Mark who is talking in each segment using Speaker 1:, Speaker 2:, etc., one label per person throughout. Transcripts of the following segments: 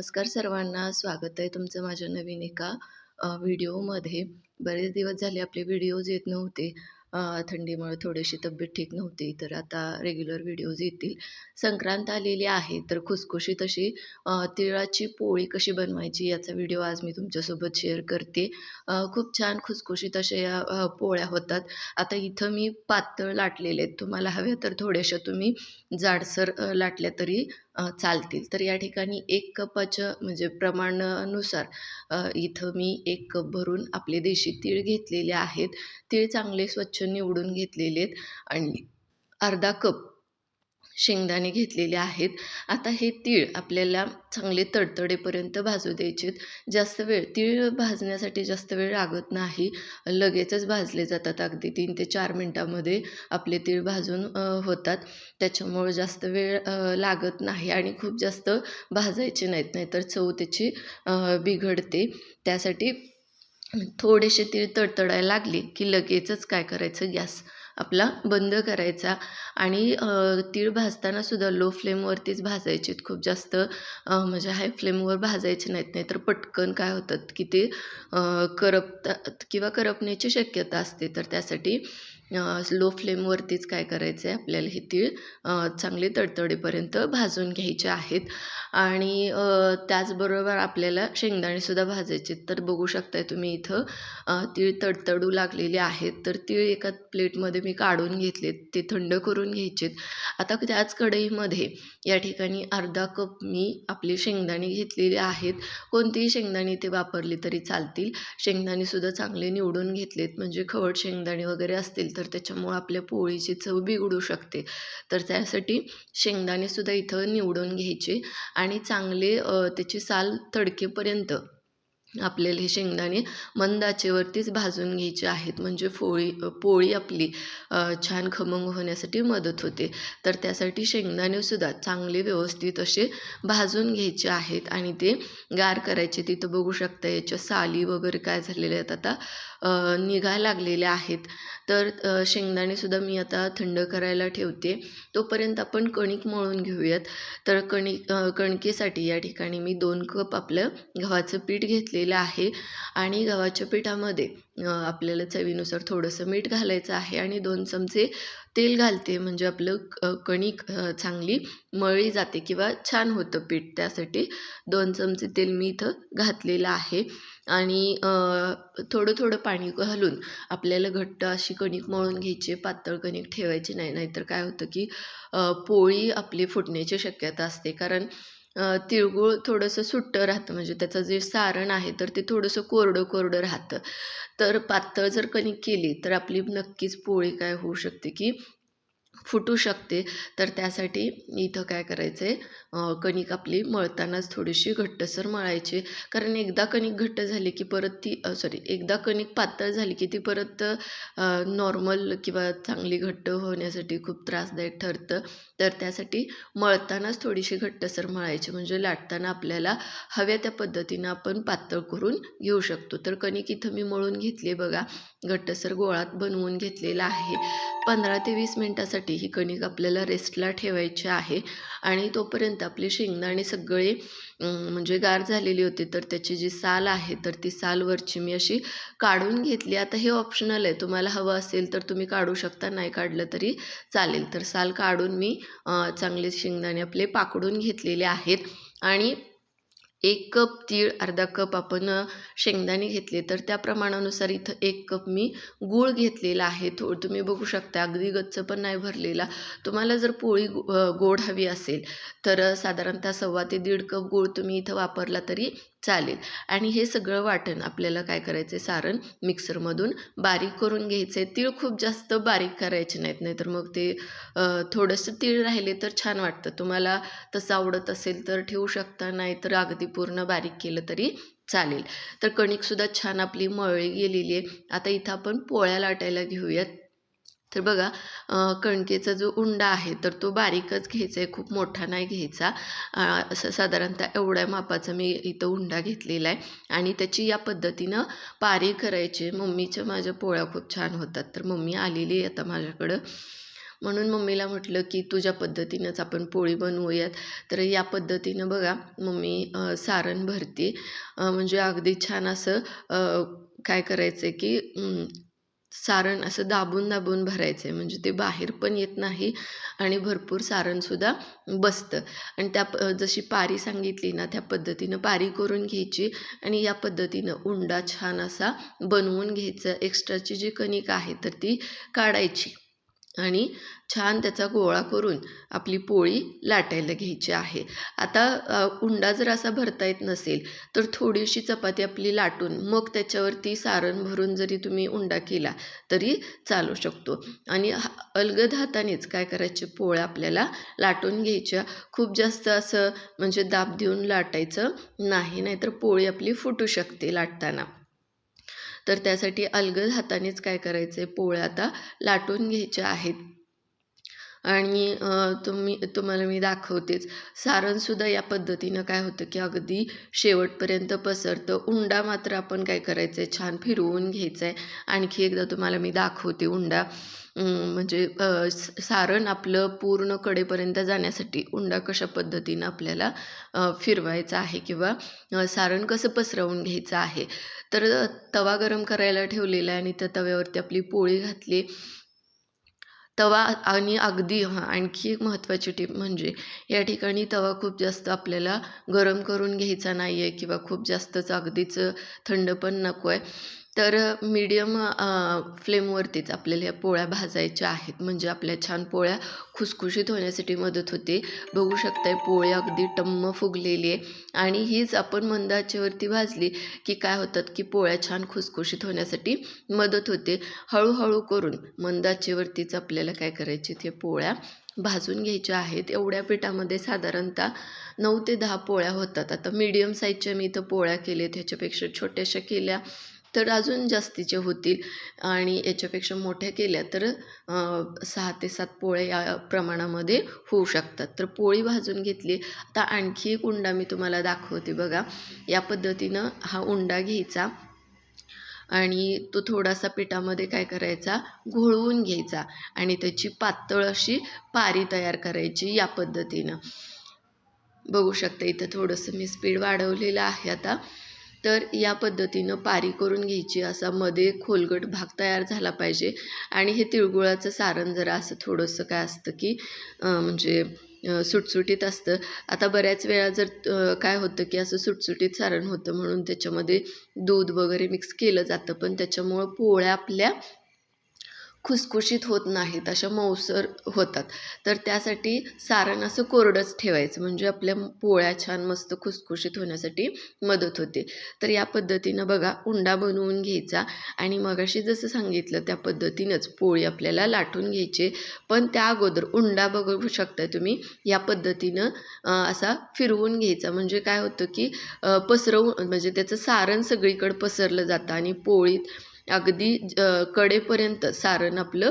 Speaker 1: नमस्कार सर्वांना. स्वागत आहे तुमचं माझ्या नवीन एका व्हिडिओमध्ये. बरेच दिवस झाले आपले व्हिडिओज येत नव्हते. थंडीमुळे थोडीशी तब्येत ठीक नव्हती तर आता रेग्युलर व्हिडिओज येतील. संक्रांत आलेली आहे तर खुसखुशीत अशी तिळाची पोळी कशी बनवायची याचा व्हिडिओ आज मी तुमच्यासोबत शेअर करते. खूप छान खुसखुशीत अशा या पोळ्या होतात. आता इथं मी पातळ लाटलेले आहेत. तुम्हाला हव्या तर थोड्याशा तुम्ही जाडसर लाटल्या तरी चालतील. तर या ठिकाणी एक कपाच्या म्हणजे प्रमाणानुसार इथं मी एक कप भरून आपले देशी तीळ घेतलेले आहेत. तीळ चांगले स्वच्छ निवडून घेतलेले आहेत. आणि अर्धा कप शेंगदाणे घेतलेले आहेत. आता हे तीळ आपल्याला चांगले तडतडेपर्यंत भाजू द्यायचे जास्त वेळ तीळ भाजण्यासाठी जास्त वेळ लागत नाही. लगेचच भाजले जातात अगदी तीन ते चार मिनटामध्ये आपले तीळ भाजून होतात. त्याच्यामुळं जास्त वेळ लागत नाही आणि खूप जास्त भाजायचे नाहीत नाहीतर चव त्याची बिघडते. त्यासाठी थोडेसे तीळ तडतडायला लागले की लगेचच काय करायचं? गॅस आपला बंद करायचा. आणि तीळ भाजताना सुद्धा लो फ्लेमवरतीच भाजायचेत. खूप जास्त म्हणजे हाय फ्लेमवर भाजायचे नाहीत. नाहीतर पटकन काय होतात की ते करपतात किंवा करपण्याची शक्यता असते. तर त्यासाठी लो फ्लेमवरतीच काय करायचं आहे आपल्याला हे तीळ चांगले तडतडेपर्यंत भाजून घ्यायचे आहेत. आणि त्याचबरोबर आपल्याला शेंगदाणेसुद्धा भाजायचे आहेत. तर बघू शकताय तुम्ही इथं तीळ तडतडू लागलेले आहेत. तर तीळ एका प्लेटमध्ये मी काढून घेतलेत ते थंड करून घ्यायचेत. आता त्याच कढईमध्ये या ठिकाणी अर्धा कप मी आपले शेंगदाणे घेतलेले आहेत. कोणतीही शेंगदाणे ते वापरले तरी चालतील. शेंगदाणेसुद्धा चांगले निवडून घेतलेत. म्हणजे खवड शेंगदाणे वगैरे असतील तर त्याच्यामुळं आपल्या पोळीची चव बिघडू शकते. तर त्यासाठी शेंगदाणेसुद्धा इथं निवडून घ्यायचे आणि चांगले त्याची साल तडकेपर्यंत आपल्याला हे शेंगदाणे मंद आचेवरतीच भाजून घ्यायचे आहेत. म्हणजे पोळी पोळी आपली छान खमंग होण्यासाठी मदत होते. तर त्यासाठी शेंगदाणेसुद्धा चांगले व्यवस्थित असे भाजून घ्यायचे आहेत आणि ते गार करायचे. तिथं बघू शकता याच्या साली वगैरे काय झालेल्या आहेत आता. निघायला लागलेल्या आहेत. तर शेंगदाणेसुद्धा मी आता थंड करायला ठेवते. तोपर्यंत आपण कणिक मळून घेऊयात. तर कणिक कणकेसाठी या ठिकाणी मी दोन कप आपलं गव्हाचं पीठ घेतलेलं आहे. आणि गव्हाच्या पिठामध्ये आपल्याला चवीनुसार थोडंसं मीठ घालायचं आहे. आणि दोन चमचे तेल घालते म्हणजे आपलं क कणिक चांगली मळली जाते किंवा छान होतं पीठ त्यासाठी. दोन चमचे तेल मी इथं घातलेलं आहे. आणि थोडं थोडं पाणी घालून आपल्याला घट्ट अशी कणिक मळून घ्यायची पातळ कणिक ठेवायची नाही. नाहीतर काय होतं की पोळी आपली फुटण्याची शक्यता असते. कारण तिळगूळ थोडंसं सुट्टं राहतं. म्हणजे त्याचं जे सारण आहे तर ते थोडंसं कोरडं कोरडं राहतं. तर पातळ जर कणिक केली तर आपली नक्कीच पोळी काय होऊ शकते की फुटू शकते. तर त्यासाठी इथं काय करायचं आहे कणिक आपली मळतानाच थोडीशी घट्टसर मळायची. कारण एकदा कणिक घट्ट झाली की परत ती सॉरी एकदा कणिक पातळ झाली की ती परत नॉर्मल किंवा चांगली घट्ट होण्यासाठी खूप त्रासदायक ठरतं. तर त्यासाठी मळतानाच थोडीशी घट्टसर मळायची. म्हणजे लाटताना आपल्याला हव्या त्या पद्धतीनं आपण पातळ करून घेऊ शकतो. तर कणिक इथं मी मळून घेतली बघा. घट्टसर गोळात बनवून घेतलेला आहे. पंधरा ते वीस मिनटासाठी ही कणिक आपल्याला रेस्टला ठेवायची आहे. आणि तोपर्यंत आपले शेंगदाणे सगळे म्हणजे गार झालेली होती तर त्याची जी साल आहे तर ती सालवरची मी अशी काढून घेतली. आता हे ऑप्शनल आहे. तुम्हाला हवं असेल तर तुम्ही काढू शकता नाही काढलं तरी चालेल. तर साल काढून मी चांगले शेंगदाणे आपले पाकडून घेतलेले आहेत. आणि एक कप तीळ अर्धा कप आपण शेंगदाणे घेतले. तर त्या प्रमाणानुसार इथं एक कप मी गूळ घेतलेला आहे. थो तुम्ही बघू शकता अगदी गच्च पण नाही भरलेला. तुम्हाला जर पोळी गो- गोड हवी असेल तर साधारणतः सव्वा ते दीड कप गूळ तुम्ही इथं वापरला तरी चालेल. आणि हे सगळं वाटण आपल्याला काय करायचं आहे सारण मिक्सरमधून बारीक करून घ्यायचं आहे तीळ खूप जास्त बारीक करायचे नाहीत नाहीतर मग ते थोडंसं तीळ राहिले तर छान वाटतं. तुम्हाला तसं आवडत असेल तर ठेवू शकता नाहीतर अगदी पूर्ण बारीक केलं तरी चालेल. तर कणिकसुद्धा छान आपली मळळी गेलेली आहे. आता इथं आपण पोळ्या लाटायला घेऊयात. तर बघा कणकेचा जो उंडा आहे तर तो बारीकच घ्यायचा आहे खूप मोठा नाही घ्यायचा. असं साधारणतः एवढ्या मापाचा मी इथं उंडा घेतलेला आहे आणि त्याची या पद्धतीनं पारी करायची. मम्मीच्या माझ्या पोळ्या खूप छान होतात तर मम्मी आलेली आहे आता माझ्याकडं. म्हणून मम्मीला म्हटलं की तुझ्या पद्धतीनंच आपण पोळी बनवूयात. तर या पद्धतीनं बघा मम्मी सारण भरते. म्हणजे अगदी छान असं काय करायचं आहे की सारण असं दाबून दाबून भरायचं. आहे म्हणजे ते बाहेर पण येत नाही आणि भरपूर सारणसुद्धा बसतं. आणि त्या प जशी पारी सांगितली ना त्या पद्धतीनं पारी करून घ्यायची आणि या पद्धतीनं उंडा छान असा बनवून घ्यायचा. एक्स्ट्राची जी कणिक आहे तर ती काढायची. आणि छान त्याचा गोळा करून आपली पोळी लाटायला घ्यायची आहे. आता उंडा जर असा भरता येत नसेल तर थोडीशी चपाती आपली लाटून मग त्याच्यावरती सारण भरून जरी तुम्ही उंडा केला तरी चालू शकतो. आणि अलगद हातानेच काय करायचे? पोळ्या आपल्याला लाटून घ्यायच्या. खूप जास्त असं म्हणजे दाब देऊन लाटायचं नाही नाहीतर पोळी आपली फुटू शकते लाटताना. तर त्यासाठी अलगद हातानेच काय करायचं आहे पोळ्या आता लाटून घ्यायच्या आहेत. आणि तुम्ही तुम्हाला मी दाखवतेच. सारणसुद्धा या पद्धतीनं काय होतं की अगदी शेवटपर्यंत पसरतं. उंडा मात्र आपण काय करायचं आहे छान फिरवून घ्यायचं आहे आणखी एकदा तुम्हाला मी दाखवते उंडा. म्हणजे सारण आपलं पूर्ण कडेपर्यंत जाण्यासाठी उंडा कशा पद्धतीनं आपल्याला फिरवायचा आहे किंवा सारण कसं पसरवून घ्यायचं आहे? तर तवा गरम करायला ठेवलेला आहे आणि त्या तव्यावरती आपली पोळी घातली. तवा आणि अगदी हां आणखी एक महत्त्वाची टीप म्हणजे या ठिकाणी तवा खूप जास्त आपल्याला गरम करून घ्यायचा नाही आहे किंवा खूप जास्तच अगदीच थंड पण नको आहे तर मीडियम फ्लेमवरतीच आपल्याला या पोळ्या भाजायच्या आहेत. म्हणजे आपल्या छान पोळ्या खुसखुशीत होण्यासाठी मदत होते. बघू शकताय पोळी अगदी टम्म फुगलेली आहे. आणि हीच आपण मंद आचेवरती भाजली की काय होतात की पोळ्या छान खुसखुशीत होण्यासाठी मदत होते. हळूहळू करून मंद आचेवरतीच आपल्याला काय करायचे ते पोळ्या भाजून घ्यायच्या आहेत. एवढ्या पिठामध्ये साधारणतः नऊ ते दहा पोळ्या होतात. आता मीडियम साईजच्या मी इथं पोळ्या केल्या ह्याच्यापेक्षा छोट्याशा केल्या तर अजून जास्तीचे होतील. आणि याच्यापेक्षा मोठ्या केल्या तर सहा ते सात पोळे या प्रमाणामध्ये होऊ शकतात. तर पोळी भाजून घेतली. आता आणखी एक उंडा मी तुम्हाला दाखवते बघा. या पद्धतीनं हा उंडा घ्यायचा. आणि तो थोडासा पिठामध्ये काय करायचा? घोळवून घ्यायचा. आणि त्याची पातळ अशी पारी तयार करायची या पद्धतीनं. बघू शकता इथं थोडंसं मी स्पीड वाढवलेलं आहे आता. तर या पद्धतीनं पारी करून घ्यायची असा मध्ये खोलगट भाग तयार झाला पाहिजे. आणि हे तिळगुळाचं सारण जरा असं थोडंसं काय असतं की म्हणजे सुटसुटीत असतं. आता बऱ्याच वेळा जर काय होतं की असं सुटसुटीत सारण होतं म्हणून त्याच्यामध्ये दूध वगैरे मिक्स केलं जातं. पण त्याच्यामुळं पोळ्या आपल्या खुसखुशीत होत नाहीत अशा मऊसर होतात. तर त्यासाठी सारण असं कोरडंच ठेवायचं म्हणजे आपल्या पोळ्या छान मस्त खुसखुशीत होण्यासाठी मदत होते. तर या पद्धतीनं बघा उंडा बनवून घ्यायचा आणि मगाशी जसं सांगितलं त्या पद्धतीनंच पोळी आपल्याला लाटून घ्यायची. पण त्या अगोदर उंडा बघू शकता तुम्ही या पद्धतीनं असा फिरवून घ्यायचा. म्हणजे काय होतं की पसरवून म्हणजे त्याचं सारण सगळीकडे पसरलं जातं आणि पोळीत अगदी कडेपर्यंत सारण आपलं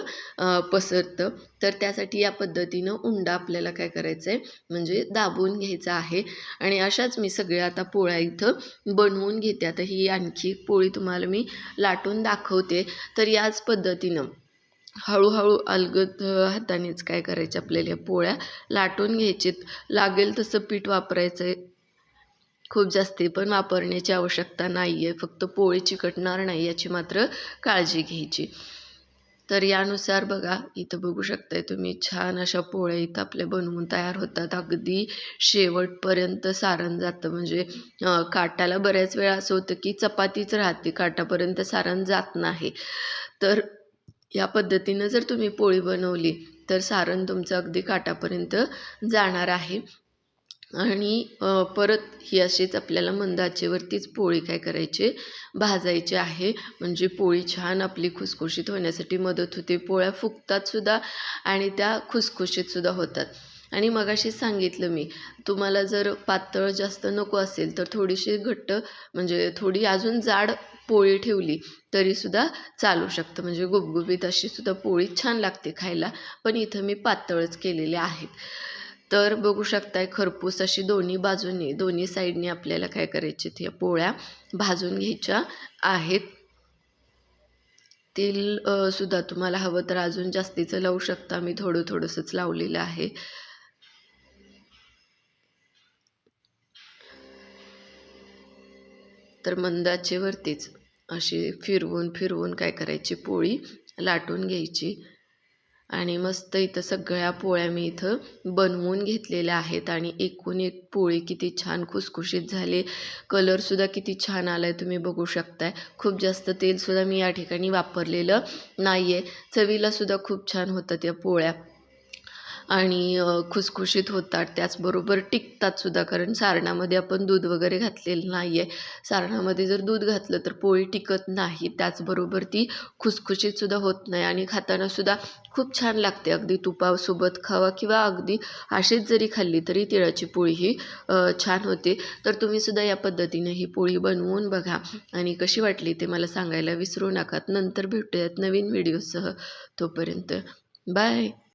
Speaker 1: पसरतं. तर त्यासाठी या पद्धतीनं उंडा आपल्याला काय करायचं आहे म्हणजे दाबून घ्यायचा आहे. आणि अशाच मी सगळ्या आता पोळ्या इथं बनवून घेते. आता ही आणखी पोळी तुम्हाला मी लाटून दाखवते. तर याच पद्धतीनं हळूहळू अलगद हातानेच काय करायचे आपल्याला पोळ्या लाटून घ्यायचेत. लागेल तसं पीठ वापरायचं आहे खूप जास्ती पण वापरण्याची आवश्यकता नाही आहे फक्त पोळी चिकटणार नाही याची मात्र काळजी घ्यायची. तर यानुसार बघा इथं बघू शकताय तुम्ही छान अशा पोळ्या इथं आपल्या बनवून तयार होतात. अगदी शेवटपर्यंत सारण जातं. म्हणजे काटाला बऱ्याच वेळा असं होतं की चपातीच राहते काटापर्यंत सारण जात नाही. तर या पद्धतीनं जर तुम्ही पोळी बनवली तर सारण तुमचं अगदी काटापर्यंत जाणार आहे. आणि परत ही अशीच आपल्याला मंद आचेवरतीच पोळी काय करायची? भाजायची आहे. म्हणजे पोळी छान आपली खुसखुशीत होण्यासाठी मदत होते. पोळ्या फुगतातसुद्धा आणि त्या खुसखुशीतसुद्धा होतात. आणि मगाशी सांगितलं मी तुम्हाला जर पातळ जास्त नको असेल तर थोडीशी घट्ट म्हणजे थोडी अजून जाड पोळी ठेवली तरीसुद्धा चालू शकतं. म्हणजे गुबगुबीत अशीसुद्धा पोळी छान लागते खायला. पण इथं मी पातळच केलेले आहेत. तर बघू शकताय खरपूस अशी दोन्ही बाजूनी दोन्ही साईडनी आपल्याला काय करायचे त्या पोळ्या भाजून घ्यायच्या आहेत. तेल सुद्धा तुम्हाला हवं तर अजून जास्तीचं लावू शकता. मी थोडं थोडंसंच लावलेलं आहे. तर मंदाचेवरतीच अशी फिरवून फिरवून काय करायची? पोळी लाटून घ्यायची. आणि मस्त इथं सगळ्या पोळ्या मी इथं बनवून घेतलेल्या आहेत आणि एकूण एक पोळी किती छान खुसखुशीत झाली. कलरसुद्धा किती छान आला आहे तुम्ही बघू शकताय. खूप जास्त तेलसुद्धा मी या ठिकाणी वापरलेलं नाही आहे चवीलासुद्धा खूप छान होतं त्या पोळ्या. आणि खुसखुशीत होतात. त्याचबरोबर टिकतात सुद्धा. कारण सारणामध्ये आपण दूध वगैरे घातलेलं नाही आहे सारणामध्ये जर दूध घातलं तर पोळी टिकत नाही. त्याचबरोबर ती खुसखुशीतसुद्धा होत नाही आणि खातानासुद्धा खूप छान लागते. अगदी तुपासोबत खावा किंवा अगदी अशीच जरी खाल्ली तरी तिळाची पोळी ही छान होते. तर तुम्हीसुद्धा या पद्धतीने ही पोळी बनवून बघा. आणि कशी वाटली ते मला सांगायला विसरू नका. नंतर भेटूयात नवीन व्हिडिओसह. तोपर्यंत बाय.